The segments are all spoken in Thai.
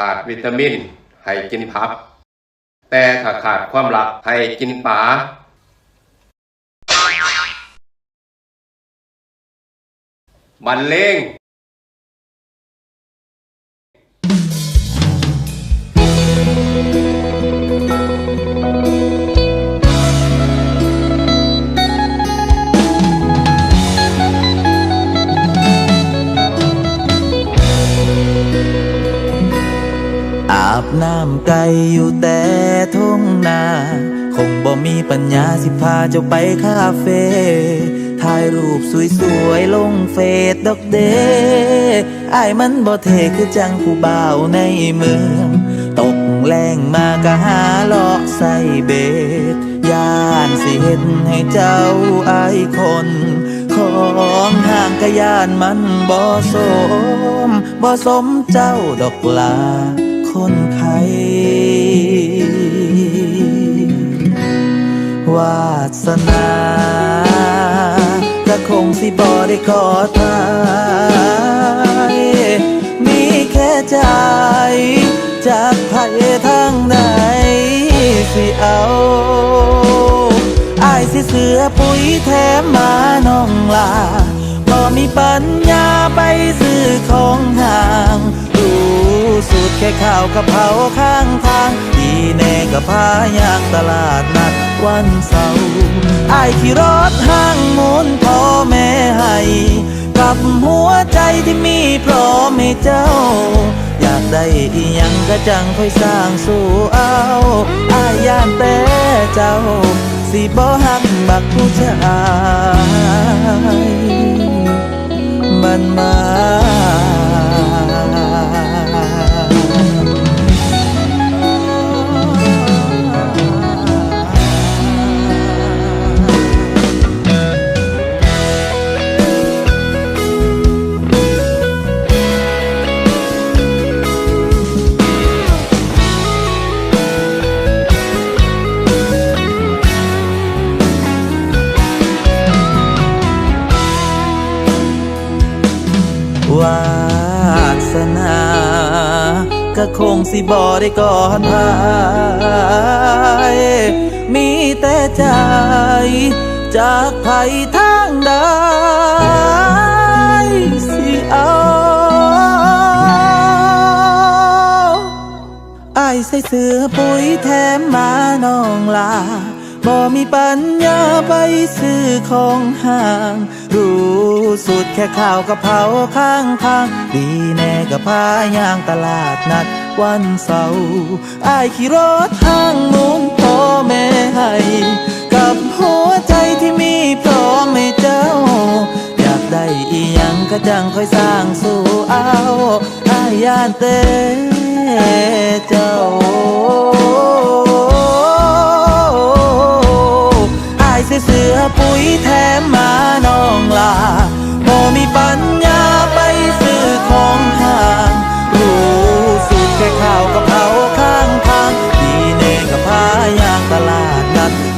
ขาดวิตามิน ให้กินผัก แต่ถ้าขาดความรักให้กินปลาบันเลง ไกลอยู่แต่ทุ่งนา คงบ่มีปัญญาสิพาเจ้าไปคาเฟ่ถ่ายรูปสวยๆ ลงเฟซดอกเดอายมันบ่เทคือจังผู้บ่าวในเมือง ตกแรงมากะหาเลาะใส่เบ็ดย่านสิเห็นให้เจ้าไอคน ของห่างกะยานมันบ่สมบ่สมเจ้าดอกลาคนข วาสนาก็คงสิบ่ได้ขอทายมีแค่ใจ จากไผทางใดสิเอาอายสิเสือปุ๋ยแถมมาน้องลาบ่มีปัญญาไปซื้อของห่าง สูตรแค่ข้าวกะเพราข้างทางดีแน่กับพายางตลาดนัดวันเสาร์อายขี่รถห้างมุนพ่อแม่ให้กับหัวใจที่มีพร้อมให้เจ้า อยากได้อียังก็จังค่อยสร้างสู่เอาอายย่านแต่เจ้า สิบ่หักบักผู้ชาย ก็คงสิบอได้ก่อนพายมีแต่ใจ จากไผทางใดสิเอาไอายใส่เสื้อปุ๋ยแถมมาน้องลาบ่มีปัญญาไปซื้อของห่าง สุดแค่ข้าวกะเพราข้างทางดีแน่กับพายางตลาดนัดวันเสาร์อายขี่รถห้างมุนพ่อแม่ให้กับหัวใจที่มีพร้อมให้เจ้า อยากได้อีหยังก็จังค่อยสร้างสู่เอาอายย่านเต้เจ้า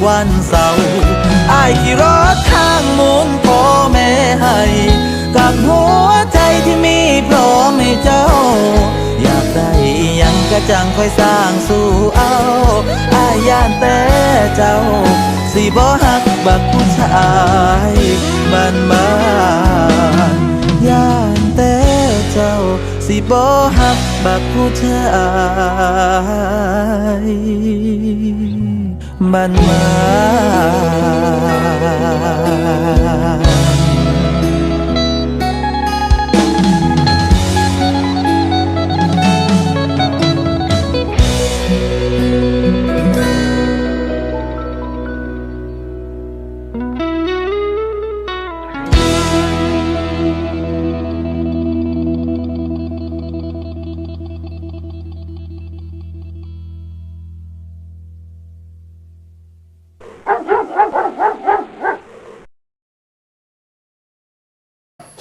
วันเสาร์อายขี่รถข้างมุนพ่อแม่ให้กับหัวใจที่มีพร้อมให้เจ้า อยากได้อีหยังก็จังค่อยสร้างสู่เอาอายย่านแต่เจ้า สิบ่หักบักผู้ชายบ้านบ้านย่านแต่เจ้า สิบ่หักบักผู้ชาย บ้านมา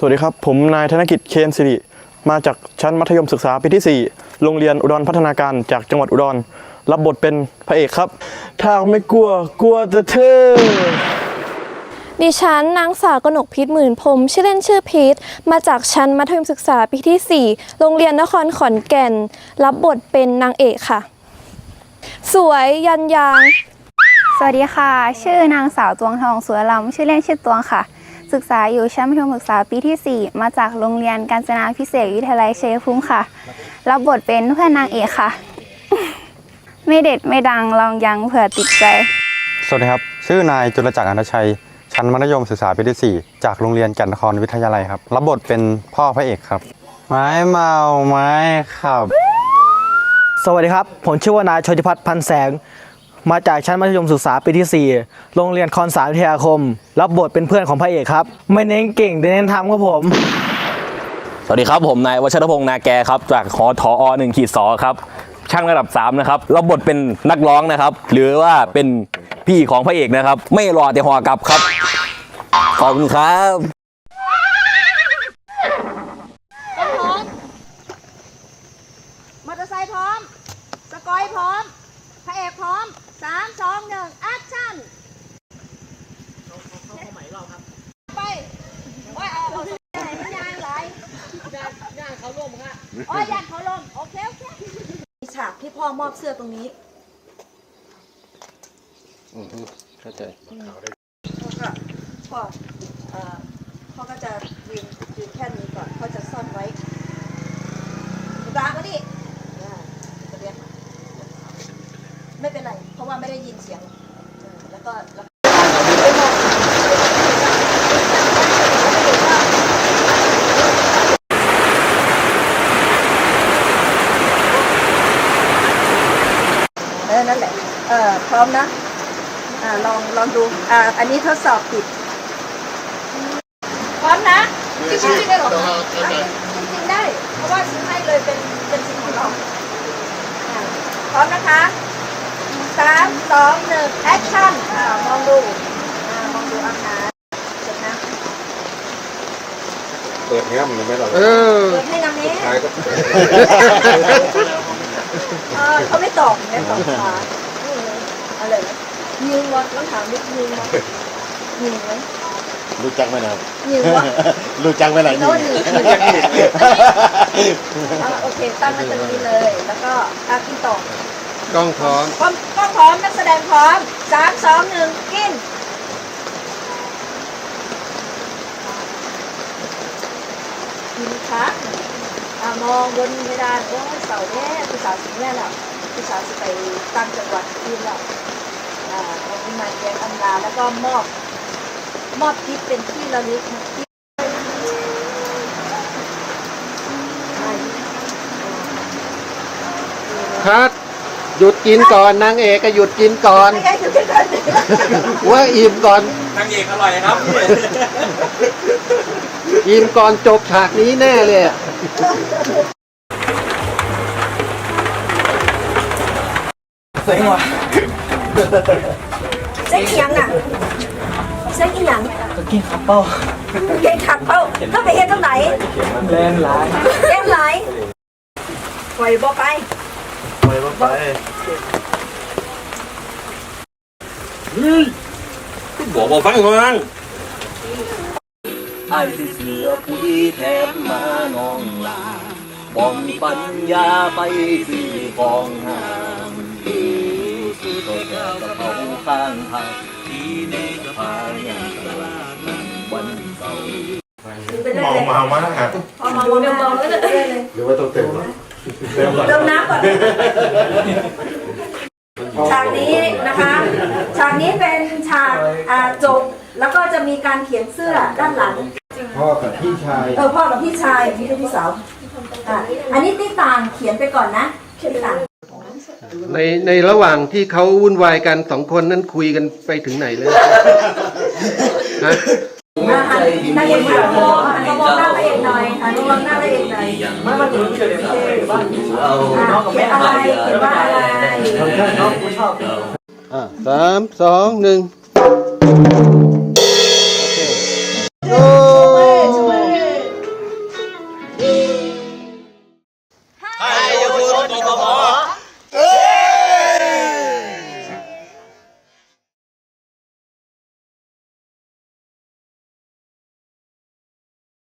สวัสดีครับ ผมนายธนกิจเคนสิริมาจากชั้นมัธยมศึกษาปีที่ 4 โรงเรียนอุดรพัฒนาการจากจังหวัดอุดร รับบทเป็นพระเอกครับ ถ้าไม่กลัวกลัวแต่เธอ ดิฉันนางสาวกนกพิษหมื่นพรหมชื่อเล่นชื่อพีทมาจากชั้นมัธยมศึกษาปีที่ 4 โรงเรียนนครขอนแก่น รับบทเป็นนางเอกค่ะ สวยยันยาง สวัสดีค่ะ ชื่อนางสาวตวงทองสวยลำชื่อเล่นชื่อตวงค่ะ ศึกษาอยู่ชั้นมัธยมศึกษาปีที่ 4 มาจากโรงเรียนกาญจนาพิเศษวิทยาลัยชัยภูมิค่ะ รับบทเป็นเพื่อนนางเอกค่ะ ไม่เด็ดไม่ดังลองยังเผื่อติดใจ สวัสดีครับ ชื่อนายจุลจักรอนันตชัย ชั้นมัธยมศึกษาปีที่ 4 จากโรงเรียนแก่นนครวิทยาลัยครับ รับบทเป็นพ่อพระเอกครับ ไม้เมาไม้ขับ สวัสดีครับ ผมชื่อว่านายชนพัฒน์พันแสง มาจากชั้นมัธยมศึกษาปีที่ 4 โรงเรียนคอนสารวิทยาคม รับบทเป็นเพื่อนของพระเอกครับ ไม่เน้นเก่งแต่เน้นทำครับผม สวัสดีครับผมนายวชรพงษ์นาแกครับ จากหอทอหนึ่งขีดสอครับ ช่างระดับ 3 นะครับ รับบทเป็นนักร้องนะครับ หรือว่าเป็นพี่ของพระเอกนะครับ ไม่รอแต่หอกลับครับ ขอบคุณครับ มอเตอร์ไซค์พร้อม สกอยพร้อม พระเอกพร้อมสามสองหนึ่งแอคชั่นไปโอ้ยเอาเอาไหนมันยางไหลยางเขาลมค่ะอ๋อยางเขาลม โอเค โอเคมี ฉากที่พ่อมอบเสื้อตรงนี้เข้าใจ พ่อก็พ่อเอ่อพ่อก็จะยืนยืนแค่นี้ก่อนพ่อจะซ่อนไว้กลางก็ดิอ่าจะเรียกมาไม่เป็นไร เพราะว่าไม่ได้ยินเสียงเออแล้วก็แล้วก็เออนั่นแหละ เออพร้อมนะอ่าลองลองดูอ่าอันนี้ทดสอบผิดพร้อมนะจริงจริงได้หรอจริงๆได้ เพราะว่าซื้อให้เลยเป็นเป็นสิ่งของเราอ่าพร้อมนะคะสามสองหนึ่งแอคชั่นอ่ามองดูอ่ามองดูอาหารเสร็จนะเปิดเงี้ยมันไม่หรอกเออเปิดให้นางนี้ชายก็เออเขาไม่ตอบเนี่ยตอบมา นี่เลยเอาเลยยิงวะต้องถามนิดยิงวะยิงไหมรู้จักไหมนะครับยิงวะรู้จักไหมล่ะโน้ตนี่ยิงอ่าโอเค ตั้งไว้ตรงนี้เลย แล้วก็อากินต่อกล้องพร้อมพร้อมก็พร้อมนักแสดงพร้อมสามสองหนึ่งกินกินคะอ่ามองบนเพดานโอ้ยเสาแย่ผู้สาวสิงแย่แล้วผู้สาวสิไปตั้งจังหวัดกินแล้ วอ่าวันนี้มาแจกอำลาแล้วก็มอบมอบกิฟต์เป็นที่ระลึกนะที่ใช่คัดหยุดกินก่อนนางเอกก็หยุดกินก่อนไม่ให้อยู่ด้วยกันว่าอิ่มก่อนนางเอกอร่อยครับ อิ่มก่อนจบฉากนี้แน่เลยอะ เซ็กอีหยังน่ะเซ็กอีหยังกินขับเป้ากินขับเป้าถ้าไปเฮ็ดตรงไหนแรงหลายแรงหลายปล่อยบ่ไปบอกบอกฟังก่อนไอ้สิเสือปุ๋ยแถมมาน้องลาบองปัญญาไปซื้อฟองหาม ข้างทางที่ในสะพานอย่างตลาดนัดวันเสาร์มองมามาครับพอมองเดี๋ยวมองเลยหรือว่าต้องเติมเติมน้ำก่อนฉากนี้นะคะฉากนี้เป็นฉากอ่าจบแล้วก็จะมีการเขียนเสื้อด้านหลัง พ่อกับพี่ชายเออพ่อกับพี่ชายพี่เป็นพี่สาวอะอันนี้ติ๊กต่างเขียนไปก่อนนะติ๊กต่าง ในในระหว่างที่เขาวุ่นวายกันสองคนนั้นคุยกันไปถึงไหนเลยฮะอะหันนางเอกหันมามองหันมามองหน้าพระเอกหน่อยหันมามองหน้าพระเอกหน่อยไม่มาถึงเฉยๆบ้านอะเขียนอะไรเขียนว่าอะไรอะสามสองหนึ่ง